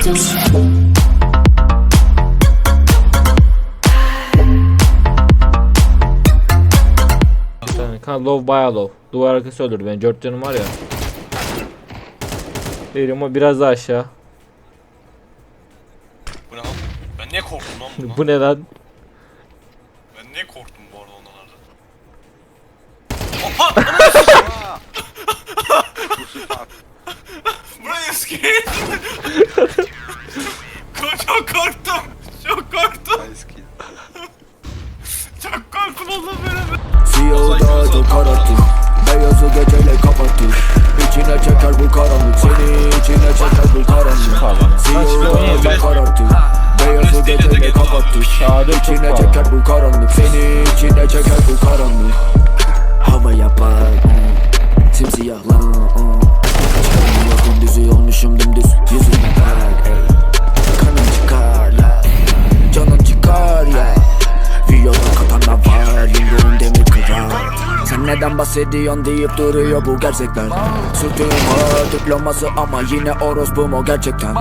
Bir tane kan low baya low. Duvar arkası öldürdü beni. 4 canım var ya. Değilim o biraz daha aşağı. Bu ne lan? Ben niye korktum lan bundan? Bu ne lan? Ben niye korktum bu arada onlardan? Oha! Buraya eski. Çok korktum Allah beni. Siyahı da kararttı Beyazı geceyle kapattı İçine çeker bu karanlık. Seni içine çeker bu karanlık. Siyahı da kararttı Beyazı geceyle kapattı İçine çeker bu karanlık. Seni içine çeker bu karanlık. Havaya bak. Simsiyah lan neden bahsediyorsun deyip duruyor bu gerçekler. Sürtüğüm var diploması ama yine orospum o gerçekten.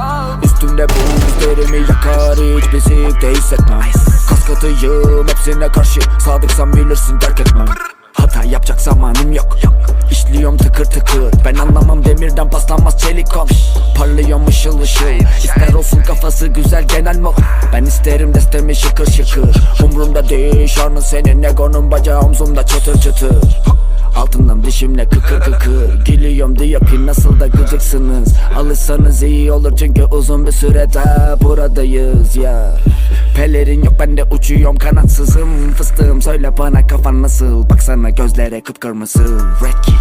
Üstümde bu izlerimi yakar hiç bizikte hissetmem Kas katıyım hepsine karşı Sadıksam bilirsin terk etmem. Hata yapacak zamanım yok. İşliyorum tıkır tıkır. Ben anlamam demirden paslanmaz çelikon Parlıyorum ışıl ışıl. İster olsun kafası güzel genel mod Ben isterim destemi şıkır şıkır. Umrumda değil şarnın senin Egonun bacağı omzumda çıtır çıtır. Altından dişimle kıkır kıkır. Gülüyorum diye pin nasıl da gıcıksınız? Alırsanız iyi olur çünkü uzun bir sürede buradayız ya. Pelerin yok ben de uçuyorum kanatsızım. Fıstığım söyle bana kafan nasıl? Baksana gözlere kıpkırmızı. Key